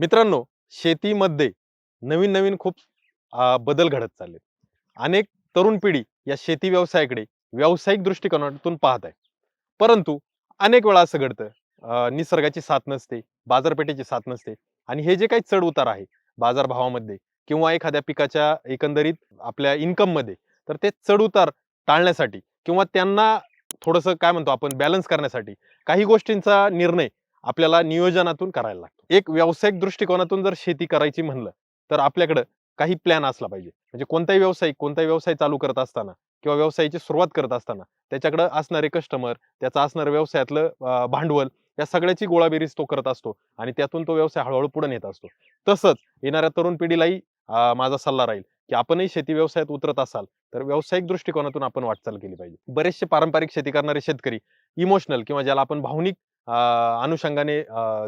मित्रांनो शेतीमध्ये नवीन नवीन खूप बदल घडत चालले अनेक तरुण पिढी या शेती व्यवसायाकडे व्यावसायिक दृष्टिकोनातून पाहत आहे परंतु अनेक वेळा असं घडतं निसर्गाची साथ नसते बाजारपेठेची साथ नसते आणि हे जे काही चढ उतार आहे बाजारभावामध्ये किंवा एखाद्या पिकाच्या एकंदरीत आपल्या इन्कममध्ये तर ते चढ उतार टाळण्यासाठी किंवा त्यांना थोडंसं काय म्हणतो आपण बॅलन्स करण्यासाठी काही गोष्टींचा निर्णय आपल्याला नियोजनातून करायला लागतो. एक व्यावसायिक दृष्टिकोनातून जर शेती करायची म्हणलं तर आपल्याकडं काही प्लॅन असला पाहिजे. म्हणजे कोणताही व्यावसायिक कोणताही व्यवसाय चालू करत असताना किंवा व्यवसायाची सुरुवात करत असताना त्याच्याकडे असणारे कस्टमर त्याचं असणारं व्यवसायातलं भांडवल या सगळ्याची गोळाबेरीज तो करत असतो आणि त्यातून तो व्यवसाय हळूहळू पुढे नेत असतो. तसंच येणाऱ्या तरुण पिढीलाही माझा सल्ला राहील की आपणही शेती व्यवसायात उतरत असाल तर व्यावसायिक दृष्टिकोनातून आपण वाटचाल केली पाहिजे. बरेचसे पारंपरिक शेती करणारे शेतकरी इमोशनल किंवा ज्याला आपण भावनिक अनुषंगाने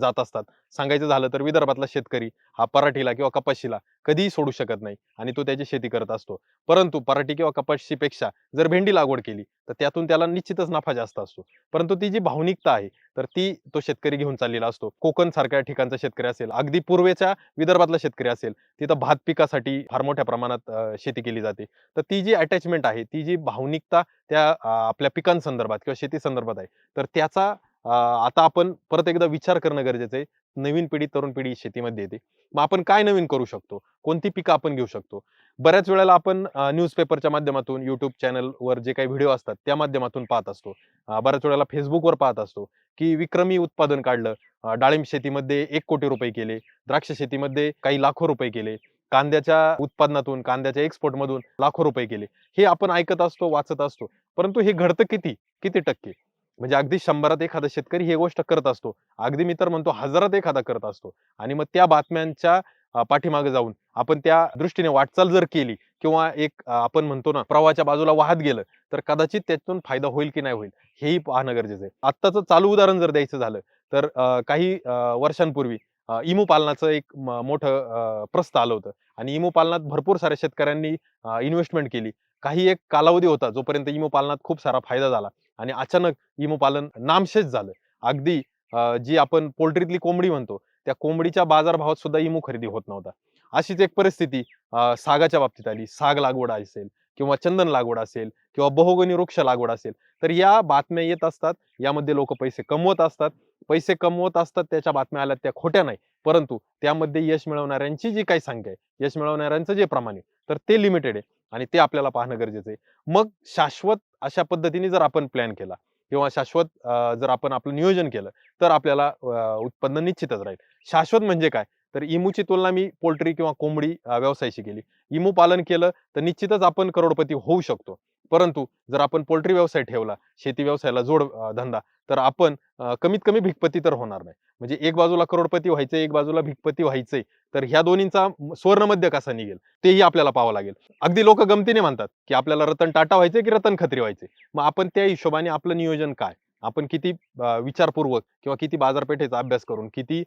जात असतात. सांगायचं झालं तर विदर्भातला शेतकरी हा पराठीला किंवा कपाशीला कधीही सोडू शकत नाही आणि तो त्याची शेती करत असतो. परंतु पराठी किंवा कपाशीपेक्षा जर भेंडी लागवड केली तर त्यातून त्याला निश्चितच नफा जास्त असतो. परंतु ती जी भावनिकता आहे तर ती तो शेतकरी घेऊन चाललेला असतो. कोकण सारख्या ठिकाणचा शेतकरी असेल अगदी पूर्वेच्या विदर्भातला शेतकरी असेल तिथं भात पिकासाठी फार मोठ्या प्रमाणात शेती केली जाते. तर ती जी अटॅचमेंट आहे ती जी भावनिकता त्या आपल्या पिकांसंदर्भात किंवा शेती संदर्भात आहे तर त्याचा आता आपण परत एकदा विचार करणं गरजेचं आहे. नवीन पिढी तरुण पिढी शेतीमध्ये येते. मग आपण काय नवीन करू शकतो? कोणती पिकं आपण घेऊ शकतो? बऱ्याच वेळेला आपण न्यूजपेपरच्या माध्यमातून युट्यूब चॅनलवर जे काही व्हिडिओ असतात त्या माध्यमातून पाहत असतो. बऱ्याच वेळेला फेसबुकवर पाहत असतो की विक्रमी उत्पादन काढलं डाळिंब शेतीमध्ये एक कोटी रुपये केले द्राक्ष शेतीमध्ये काही लाखो रुपये केले कांद्याच्या उत्पादनातून कांद्याच्या एक्सपोर्ट मधून लाखो रुपये केले. हे आपण ऐकत असतो वाचत असतो. परंतु हे घडतं किती? किती टक्के? म्हणजे अगदी शंभरात एखादा शेतकरी ही गोष्ट करत असतो. अगदी मी तर म्हणतो हजारात एखादा करत असतो. आणि मग त्या बातम्यांच्या पाठीमागे जाऊन आपण त्या दृष्टीने वाटचाल जर केली किंवा एक आपण म्हणतो ना प्रवाहाच्या बाजूला वाहत गेलं तर कदाचित त्यातून फायदा होईल की नाही होईल हेही पाहणं गरजेचं आहे. आत्ताचं चालू उदाहरण जर द्यायचं झालं तर काही वर्षांपूर्वी इमू पालनाचं एक मोठं प्रस्त प्रस्थ आलं होतं. आणि इमू पालनात भरपूर साऱ्या शेतकऱ्यांनी इन्व्हेस्टमेंट केली. काही एक कालावधी होता जोपर्यंत इमू पालनात खूप सारा फायदा झाला. आणि अचानक हिमपालन पालन नामशेष झालं. अगदी जी आपण पोल्ट्रीतली कोंबडी म्हणतो त्या कोंबडीच्या बाजारभावात सुद्धा इमू खरेदी होत नव्हता. अशीच एक परिस्थिती सागाच्या बाबतीत आली. साग लागवड असेल किंवा चंदन लागवड असेल किंवा बहुगणी वृक्ष लागवड असेल तर या बातम्या येत असतात. यामध्ये लोक पैसे कमवत असतात. पैसे कमवत असतात त्याच्या बातम्या आल्या त्या खोट्या नाही. परंतु त्यामध्ये यश मिळवणाऱ्यांची जी काही संख्या आहे यश मिळवणाऱ्यांचं जे प्रमाण आहे तर ते लिमिटेड आहे. आणि ते आपल्याला पाहणं गरजेचं आहे. मग शाश्वत अशा पद्धतीने जर आपण प्लॅन केला किंवा शाश्वत जर आपण आपलं नियोजन केलं तर आपल्याला उत्पन्न निश्चितच राहील. शाश्वत म्हणजे काय? तर इमूची तुलना मी पोल्ट्री किंवा कोंबडी व्यवसायाशी केली. इमू पालन केलं तर निश्चितच आपण करोडपती होऊ शकतो. परंतु जर आपण पोल्ट्री व्यवसाय ठेवला शेती व्यवसायाला जोड धंदा तर आपण कमीत कमी भिकपती तर होणार नाही. म्हणजे एक बाजूला करोडपती व्हायचे एक बाजूला भिकपती व्हायचे तर ह्या दोन्हींचा स्वर्णमध्य कसा निघेल? तेही आपल्याला पाहावं लागेल. अगदी लोक गमतीने म्हणतात की आपल्याला रतन टाटा व्हायचे की रतन खत्री व्हायचे मग आपण त्या हिशोबाने आपलं नियोजन काय? आपण किती विचारपूर्वक किंवा किती बाजारपेठेचा अभ्यास करून किती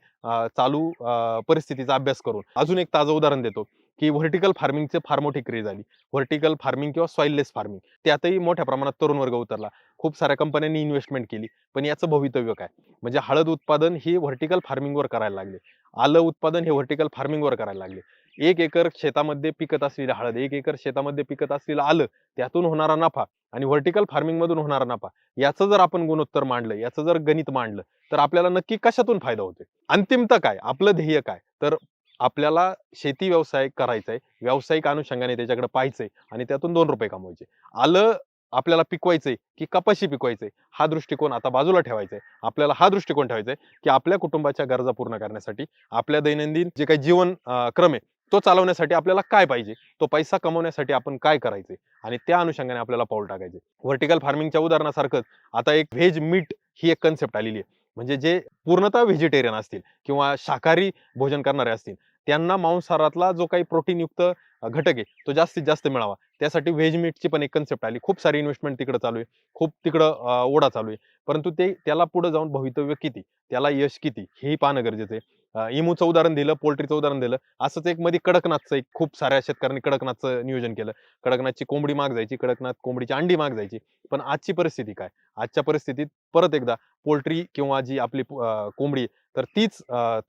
चालू अं, परिस्थितीचा अभ्यास करून अजून एक ताजं उदाहरण देतो की व्हर्टिकल फार्मिंगचे फार मोठी क्रेज आली. व्हर्टिकल फार्मिंग किंवा सॉइललेस फार्मिंग त्यातही मोठ्या प्रमाणात तरुण वर्ग उतरला. खूप साऱ्या कंपन्यांनी इन्व्हेस्टमेंट केली. पण याचं भवितव्य काय? म्हणजे हळद उत्पादन हे व्हर्टिकल फार्मिंगवर करायला लागले. आलं उत्पादन हे व्हर्टिकल फार्मिंगवर करायला लागले. एक एकर शेतामध्ये पिकत असलेलं हळद एक एकर शेतामध्ये पिकत असलेलं आलं त्यातून होणारा नफा आणि व्हर्टिकल फार्मिंग मधून होणारा नफा याचं जर आपण गुणोत्तर मांडलं याचं जर गणित मांडलं तर आपल्याला नक्की कशातून फायदा होतोय? अंतिमता काय? आपलं ध्येय काय? तर आपल्याला शेती व्यवसाय करायचा आहे व्यावसायिक अनुषंगाने त्याच्याकडे पाहायचंय आणि त्यातून दोन रुपये कमवायचे. आलं आपल्याला पिकवायचंय की कपाशी पिकवायचंय हा दृष्टिकोन आता बाजूला ठेवायचा आहे आपल्याला हा दृष्टिकोन ठेवायचा आहे की आपल्या कुटुंबाच्या गरजा पूर्ण करण्यासाठी आपल्या दैनंदिन जे काही जीवन क्रम आहे तो चालवण्यासाठी आपल्याला काय पाहिजे? तो पैसा कमवण्यासाठी आपण काय करायचे आणि त्या अनुषंगाने आपल्याला पाऊल टाकायचे व्हर्टिकल फार्मिंगच्या उदाहरणासारखंच आता एक व्हेज मीट ही एक कन्सेप्ट आलेली आहे. म्हणजे जे पूर्णतः व्हेजिटेरियन असतील किंवा शाकाहारी भोजन करणारे असतील त्यांना मांसाहारातला जो काही प्रोटीनयुक्त घटक आहे तो जास्तीत जास्त मिळावा. त्यासाठी व्हेज मीटची पण एक कन्सेप्ट आली. खूप सारी इन्व्हेस्टमेंट तिकडे चालू आहे. खूप तिकडं ओढा चालू आहे. परंतु ते त्याला पुढे जाऊन भवितव्य किती? त्याला यश किती? हेही पाहणं गरजेचं आहे. इमूचं उदाहरण दिलं पोल्ट्रीचं उदाहरण दिलं. असंच एक मध्ये कडकनाथचं एक खूप साऱ्या शेतकऱ्यांनी कडकनाथचं नियोजन केलं. कडकनाथची कोंबडी माग जायची कडकनाथ कोंबडीची अंडी माग जायची. पण आजची परिस्थिती काय? आजच्या परिस्थितीत परत एकदा पोल्ट्री किंवा जी आपली कोंबडी तर तीच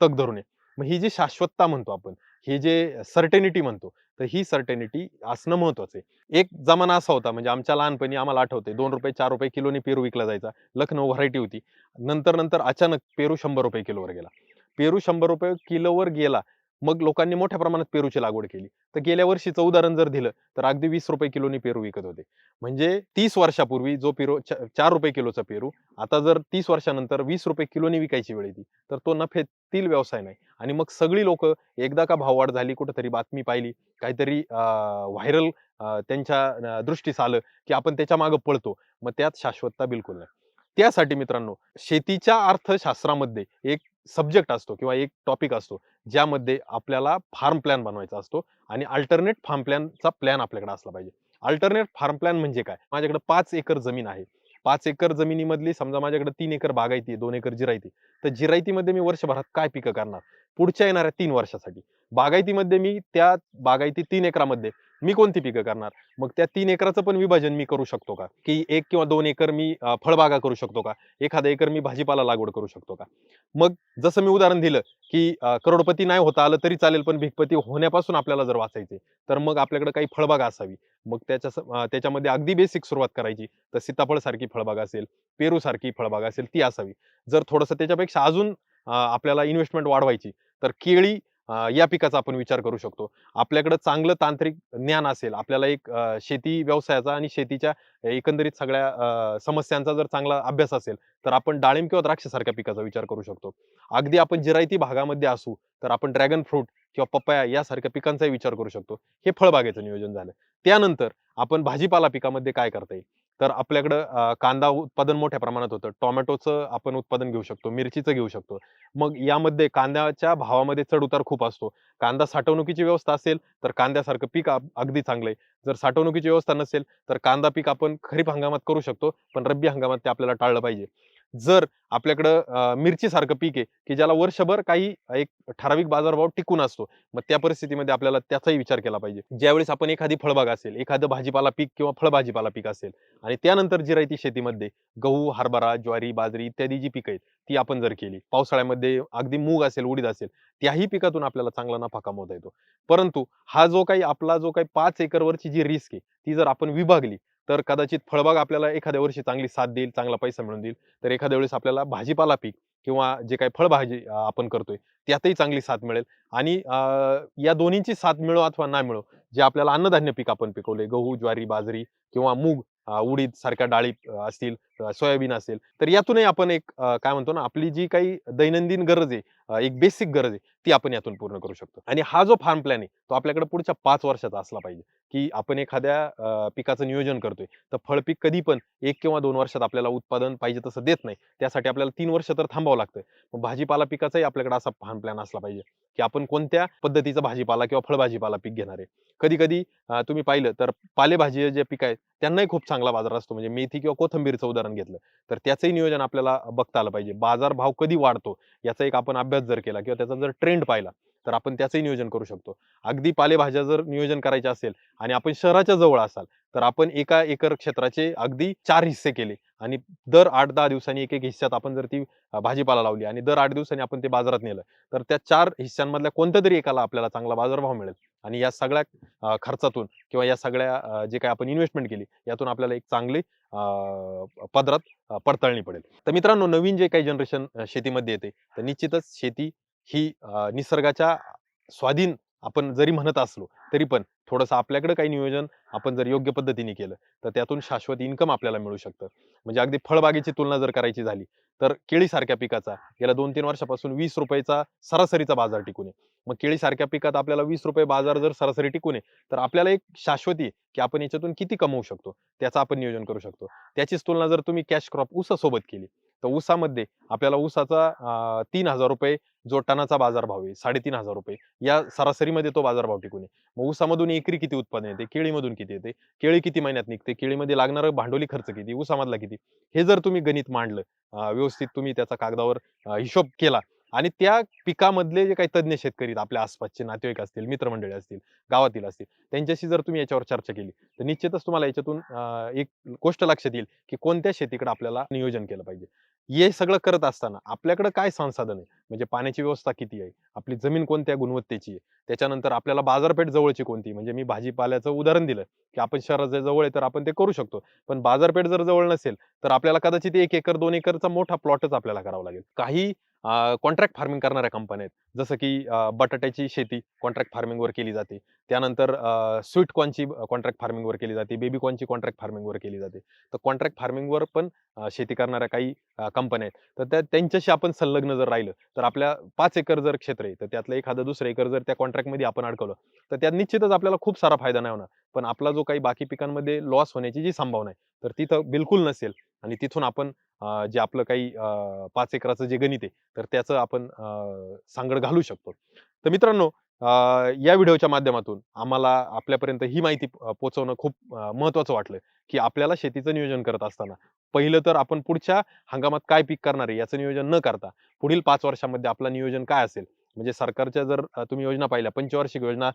तग धरून आहे. मग ही जी शाश्वतता म्हणतो आपण हे जे सर्टेनिटी म्हणतो तर ही सर्टेनिटी असणं महत्वाचं आहे. एक जमाना असा होता म्हणजे आमच्या लहानपणी आम्हाला आठवते दोन रुपये चार रुपये किलोनी पेरू विकला जायचा. लखनौ व्हरायटी होती. नंतर नंतर अचानक पेरू शंभर रुपये किलोवर गेला. पेरू शंभर रुपये किलोवर गेला मग लोकांनी मोठ्या प्रमाणात पेरूची लागवड केली. तर गेल्या वर्षीचं उदाहरण जर दिलं तर अगदी वीस रुपये किलोनी पेरू विकत होते. म्हणजे तीस वर्षापूर्वी जो पेरू चार रुपये किलोचा पेरू आता जर तीस वर्षानंतर वीस रुपये किलोनी विकायची वेळ येते तर तो नफेतील व्यवसाय नाही. आणि मग सगळी लोक एकदा का भाववाढ झाली कुठेतरी बातमी पाहिली काहीतरी व्हायरल त्यांच्या दृष्टीस आलं की आपण त्याच्यामागे पळतो. मग त्यात शाश्वतता बिलकुल नाही. त्यासाठी मित्रांनो शेतीच्या अर्थशास्त्रामध्ये एक सब्जेक्ट असतो किंवा एक टॉपिक असतो ज्यामध्ये आपल्याला फार्म प्लॅन बनवायचा असतो आणि अल्टरनेट फार्म प्लॅनचा प्लॅन आपल्याकडे असला पाहिजे. अल्टरनेट फार्म प्लॅन म्हणजे काय? माझ्याकडे पाच एकर जमीन आहे. पाच एकर जमिनीमधली समजा माझ्याकडे तीन एकर बागायती दोन एकर जिरायती तर जिरायतीमध्ये मी वर्षभरात काय पिकं करणार? पुढच्या येणाऱ्या तीन वर्षासाठी. बागायतीमध्ये मी त्या बागायती तीन एकरामध्ये मी कोणती पिकं करणार? मग त्या तीन एकराचं पण विभाजन मी करू शकतो का? की एक किंवा दोन एकर मी फळबागा करू शकतो का? एखादा एकर मी भाजीपाला लागवड करू शकतो का? मग जसं मी उदाहरण दिलं की करोडपती नाही होता आलं तरी चालेल पण भिकपती होण्यापासून आपल्याला जर वाचायचे तर मग आपल्याकडे काही फळबागा असावी. मग त्याच्या त्याच्यामध्ये अगदी बेसिक सुरुवात करायची तर सीताफळ सारखी फळबाग असेल पेरू सारखी फळबाग असेल ती असावी. जर थोडंसं त्याच्यापेक्षा अजून आपल्याला इन्व्हेस्टमेंट वाढवायची. तर केळी या पिकाचा आपण विचार करू शकतो. आपल्याकडं चांगलं तांत्रिक ज्ञान असेल आपल्याला एक शेती व्यवसायाचा आणि शेतीच्या एकंदरीत सगळ्या समस्यांचा जर चांगला अभ्यास असेल तर आपण डाळिंब किंवा द्राक्षासारख्या पिकाचा विचार करू शकतो. अगदी आपण जिरायती भागामध्ये असू तर आपण ड्रॅगन फ्रूट किंवा पपया यासारख्या पिकांचाही विचार करू शकतो. हे फळबागेचं नियोजन झालं. त्यानंतर आपण भाजीपाला पिकामध्ये काय करता येईल? तर आपल्याकडं कांदा उत्पादन मोठ्या प्रमाणात होतं. टोमॅटोचं आपण उत्पादन घेऊ शकतो मिरचीचं घेऊ शकतो. मग यामध्ये कांद्याच्या भावामध्ये चढ उतार खूप असतो. कांदा साठवणुकीची व्यवस्था असेल तर कांद्यासारखं पीक अगदी चांगलं आहे. जर साठवणुकीची व्यवस्था नसेल तर कांदा पीक आपण खरीप हंगामात करू शकतो पण रब्बी हंगामात ते आपल्याला टाळलं पाहिजे. जर आपल्याकडं मिरचीसारखं पीक आहे की ज्याला वर्षभर काही एक ठराविक बाजारभाव टिकून असतो मग त्या परिस्थितीमध्ये आपल्याला त्याचाही विचार केला पाहिजे. ज्यावेळेस आपण एखादी फळबाग असेल एखादं भाजीपाला पीक किंवा फळभाजीपाला पीक असेल आणि त्यानंतर जी राहिती शेतीमध्ये गहू हरभरा ज्वारी बाजरी इत्यादी जी पिकं आहेत ती आपण जर केली पावसाळ्यामध्ये अगदी मूग असेल उडीद असेल त्याही पिकातून आपल्याला चांगला नफा कमवता येतो. परंतु हा जो काही आपला जो काही पाच एकरवरची जी रिस्क आहे ती जर आपण विभागली तर कदाचित फळबाग आपल्याला एखाद्या वर्षी चांगली साथ देईल चांगला पैसा मिळून देईल. तर एखाद्या वेळेस आपल्याला भाजीपाला पीक किंवा जे काही फळभाजी आपण करतोय त्यातही चांगली साथ मिळेल. आणि या दोन्हीची साथ मिळो अथवा ना मिळो जे आपल्याला अन्नधान्य पीक आपण पिकवले गहू ज्वारी बाजरी किंवा मूग उडीद सारख्या डाळी असतील सोयाबीन असेल तर यातूनही आपण एक काय म्हणतो ना आपली जी काही दैनंदिन गरज आहे एक बेसिक गरज आहे ती आपण यातून पूर्ण करू शकतो. आणि हा जो फार्म प्लॅन आहे तो आपल्याकडे पुढच्या पाच वर्षाचा असला पाहिजे की आपण एखाद्या पिकाचं नियोजन करतोय तर फळपीक कधी पण एक किंवा दोन वर्षात आपल्याला उत्पादन पाहिजे तसं देत नाही. त्यासाठी आपल्याला तीन वर्ष तर थांबावं लागतं मग भाजीपाला पिकाचाही आपल्याकडे असा फार्म प्लॅन असला पाहिजे की आपण कोणत्या पद्धतीचा भाजीपाला किंवा फळभाजीपाला पीक घेणार आहे. कधी कधी तुम्ही पाहिलं तर पालेभाजी जे पीक आहेत त्यांनाही खूप चांगला बाजार असतो. म्हणजे मेथी किंवा कोथंबीरचं उदाहरण घेतलं. तर त्याचंही नियोजन आपल्याला बघता आलं पाहिजे. बाजार भाव कधी वाढतो याचा एक आपण अभ्यास जर केला किंवा त्याचा जर ट्रेंड पाहिला तर आपण त्याचंही नियोजन करू शकतो. अगदी पालेभाज्या जर नियोजन करायचे असेल आणि आपण शहराच्या जवळ असाल तर आपण एका एकर क्षेत्राचे अगदी चार हिस्से केले आणि दर आठ दहा दिवसांनी एक एक हिस्स्यात आपण जर ती भाजीपाला लावली आणि दर आठ दिवसांनी आपण ते बाजारात नेलं तर त्या चार हिस्स्यांमधल्या कोणत्या तरी एकाला आपल्याला चांगला बाजारभाव मिळेल. आणि या सगळ्या खर्चातून किंवा या सगळ्या जे काही आपण इन्व्हेस्टमेंट केली यातून आपल्याला एक चांगली पदरात पडताळणी पडेल. तर मित्रांनो नवीन जे काही जनरेशन शेतीमध्ये येते तर निश्चितच शेती ही निसर्गाच्या स्वाधीन आपण जरी म्हणत असलो तरी पण थोडंसं आपल्याकडे काही नियोजन आपण जर योग्य पद्धतीने केलं तर त्यातून शाश्वत इन्कम आपल्याला मिळू शकतं. म्हणजे अगदी फळबागेची तुलना जर करायची झाली तर केळीसारख्या पिकाचा गेल्या दोन तीन वर्षापासून वीस रुपयाचा सरासरीचा बाजार टिकून आहे. मग केळीसारख्या पिकात आपल्याला वीस रुपये बाजार जर सरासरी टिकून आहे तर आपल्याला एक शाश्वती की आपण याच्यातून किती कमवू शकतो त्याचं आपण नियोजन करू शकतो. त्याचीच तुलना जर तुम्ही कॅश क्रॉप ऊसासोबत केली तर ऊसामध्ये आपल्याला ऊसाचा तीन हजार रुपये जो टनाचा बाजारभाव आहे साडेतीन हजार रुपये. या सरासरीमध्ये तो बाजारभाव टिकून आहे. मग ऊसामधून एकरी किती उत्पादन येते? केळीमधून किती येते? केळी किती महिन्यात निघते? केळीमध्ये लागणारं भांडवली खर्च किती? ऊसामधला किती? हे जर तुम्ही गणित मांडलं व्यवस्थित तुम्ही त्याचा कागदावर हिशोब केला आणि त्या पिकामधले जे काही तज्ज्ञ शेतकरी आपल्या आसपासचे नातेवाईक असतील मित्रमंडळी असतील गावातील असतील त्यांच्याशी जर तुम्ही याच्यावर चर्चा केली तर निश्चितच तुम्हाला याच्यातून एक गोष्ट लक्षात येईल की कोणत्या शेतीकडे आपल्याला नियोजन केलं पाहिजे. हे सगळं करत असताना आपल्याकडे काय संसाधन आहे? म्हणजे पाण्याची व्यवस्था किती आहे? आपली जमीन कोणत्या गुणवत्तेची आहे? त्याच्यानंतर आपल्याला बाजारपेठ जवळची कोणती? म्हणजे मी भाजीपाल्याचं उदाहरण दिलं की आपण शहराच्या जवळ आहे तर आपण ते करू शकतो. पण बाजारपेठ जर जवळ नसेल तर आपल्याला कदाचित एक एकर दोन एकरचा मोठा प्लॉटच आपल्याला करावा लागेल. काही कॉन्ट्रॅक्ट फार्मिंग करणाऱ्या कंपन्या आहेत. जसं की बटाट्याची शेती कॉन्ट्रॅक्ट फार्मिंगवर केली जाते. त्यानंतर स्वीट कॉर्नची कॉन्ट्रॅक्ट फार्मिंगवर केली जाते. बेबी कॉर्नची कॉन्ट्रॅक्ट फार्मिंगवर केली जाते. तर कॉन्ट्रॅक्ट फार्मिंगवर पण शेती करणाऱ्या काही कंपन्या आहेत. तर त्या त्यांच्याशी आपण संलग्न जर राहिलं तर आपल्या पाच एकर जर क्षेत्र आहे तर त्यातलं एखादं दुसरं एकर जर त्या कॉन्ट्रॅक्टमध्ये आपण अडकवलं तर त्यात निश्चितच आपल्याला खूप सारा फायदा नाही होणार. पण आपला जो काही बाकी पिकांमध्ये लॉस होण्याची जी संभावना आहे तर तिथं बिलकुल नसेल. आणि तिथून आपण जे आपलं काही अं, पाच एकराचं जे गणित आहे तर त्याचं आपण अं, सांगड घालू शकतो. तर मित्रांनो अं, या व्हिडिओच्या माध्यमातून आम्हाला आपल्यापर्यंत ही माहिती पोचवणं पोहोचवणं खूप महत्त्वाचं वाटलं की आपल्याला शेतीचं नियोजन करत असताना पहिलं तर आपण पुढच्या हंगामात काय पीक करणार आहे याचं नियोजन न करता पुढील पाच वर्षामध्ये आपलं नियोजन काय असेल म्हणजे सरकारच्या जर तुम्ही योजना पाहिल्या पंचवार्षिक योजना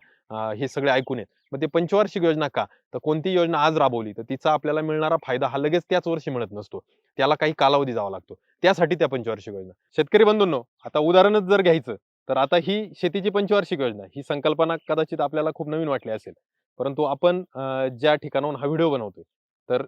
हे सगळे ऐकून येत. मग ते पंचवार्षिक योजना का? तर कोणती योजना आज राबवली तर तिचा आपल्याला मिळणारा फायदा हा लगेच त्याच वर्षी मिळत नसतो. त्याला काही कालावधी जावा लागतो. त्यासाठी त्या पंचवार्षिक योजना. शेतकरी बंधूंनो आता उदाहरणच जर घ्यायचं तर आता ही शेतीची पंचवार्षिक योजना ही संकल्पना कदाचित आपल्याला खूप नवीन वाटली असेल. परंतु आपण ज्या ठिकाणाहून हा व्हिडिओ बनवतोय तर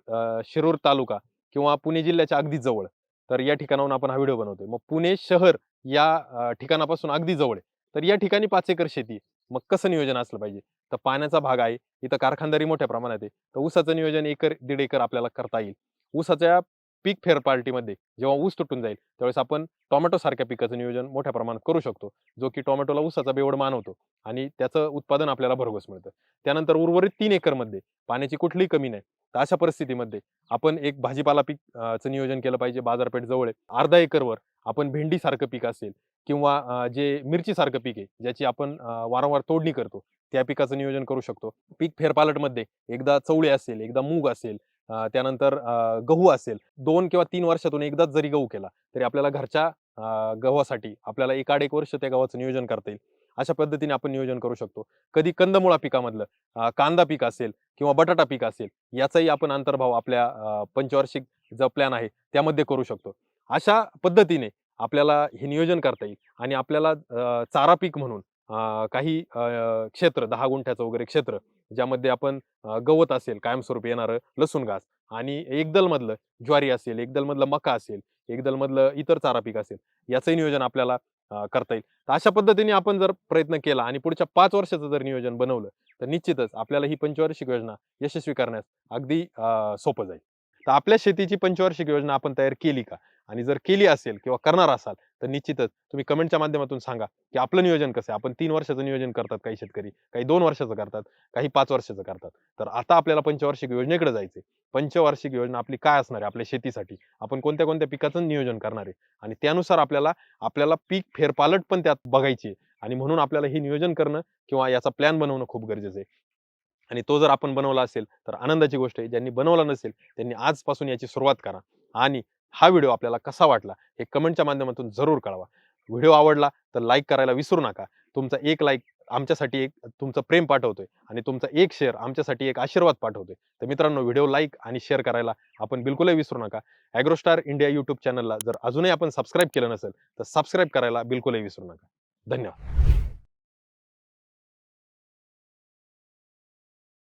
शिरूर तालुका किंवा पुणे जिल्ह्याच्या अगदी जवळ तर या ठिकाणाहून आपण हा व्हिडिओ बनवतोय. मग पुणे शहर या ठिकाणापासून अगदी जवळ आहे. तर या ठिकाणी पाच एकर शेती आहे. मग कसं नियोजन असलं पाहिजे? तर पाण्याचा भाग आहे. इथं कारखानदारी मोठ्या प्रमाणात आहे. तर ऊसाचं नियोजन एकर दीड एकर आपल्याला करता येईल. ऊसाच्या पीक फेर पार्टीमध्ये जेव्हा ऊस तुटून जाईल त्यावेळेस आपण टोमॅटो सारख्या पिकाचं नियोजन मोठ्या प्रमाणात करू शकतो जो की टोमॅटोला ऊसाचा बेवड मानवतो आणि त्याचं उत्पादन आपल्याला भरघोस मिळतं. त्यानंतर उर्वरित तीन एकरमध्ये पाण्याची कुठलीही कमी नाही. तर अशा परिस्थितीमध्ये आपण एक भाजीपाला पीकचं नियोजन केलं पाहिजे बाजारपेठ जवळ आहे. अर्धा एकरवर आपण भेंडी सारखं पीक असेल किंवा जे मिरची सारखं पीक आहे ज्याची आपण वारंवार तोडणी करतो त्या पिकाचं नियोजन करू शकतो. पीक फेरपालटमध्ये एकदा चवळी असेल एकदा मूग असेल त्यानंतर गहू असेल. दोन किंवा तीन वर्षातून एकदाच जरी गहू केला तरी आपल्याला घरच्या गव्हासाठी आपल्याला एकाड एक वर्ष त्या गव्हाचं नियोजन करता येईल. अशा पद्धतीने आपण नियोजन करू शकतो. कधी कंदमुळा पिकामधलं कांदा पीक असेल किंवा बटाटा पीक असेल याचाही आपण अंतर्भाव आपल्या पंचवार्षिक जो प्लॅन आहे त्यामध्ये करू शकतो. अशा पद्धतीने आपल्याला हे नियोजन करता येईल आणि आपल्याला चारा पीक म्हणून काही क्षेत्र दहा गुंठ्याचं वगैरे क्षेत्र ज्यामध्ये आपण गवत असेल कायमस्वरूपी येणारं लसूण घास आणि एकदलमधलं ज्वारी असेल एकदल मधलं मका असेल एकदल मधलं इतर चारा पीक असेल याचंही नियोजन आपल्याला करता येईल. तर अशा पद्धतीने आपण जर प्रयत्न केला आणि पुढच्या पाच वर्षाचं जर नियोजन बनवलं तर निश्चितच आपल्याला ही पंचवार्षिक योजना यशस्वी करण्यास अगदी सोपं जाईल. तर आपल्या शेतीची पंचवार्षिक योजना आपण तयार केली का? आणि जर केली असेल किंवा करणार असाल तर निश्चितच तुम्ही कमेंटच्या माध्यमातून सांगा की आपलं नियोजन कसं आहे? आपण तीन वर्षाचं नियोजन करतात काही शेतकरी काही दोन वर्षाचं करतात काही पाच वर्षाचं करतात. तर आता आपल्याला पंचवार्षिक योजनेकडे जायचे पंचवार्षिक योजना आपली काय असणार आहे? आपल्या शेतीसाठी. आपण कोणत्या कोणत्या पिकाचं नियोजन करणार आहे? आणि त्यानुसार आपल्याला आपल्याला पीक फेरपालट पण त्यात बघायची आणि म्हणून आपल्याला हे नियोजन करणं किंवा याचा प्लॅन बनवणं खूप गरजेचं आहे. आणि तो जर आपण बनवला असेल तर आनंदाची गोष्ट आहे. ज्यांनी बनवला नसेल त्यांनी आजपासून याची सुरुवात करा. आणि हा व्हिडिओ आपल्याला कसा वाटला हे कमेंटच्या माध्यमातून जरूर कळवा. व्हिडिओ आवडला तर लाईक करायला विसरू नका. तुमचा एक लाईक आमच्यासाठी एक तुमचं प्रेम पाठवतोय आणि तुमचा एक शेअर आमच्यासाठी एक आशीर्वाद पाठवतोय. तर मित्रांनो व्हिडिओ लाईक आणि शेअर करायला आपण बिलकुलही विसरू नका. ॲग्रोस्टार इंडिया यूट्यूब चॅनलला जर अजूनही आपण सबस्क्राईब केलं नसेल तर सबस्क्राईब करायला बिलकुलही विसरू नका. धन्यवाद.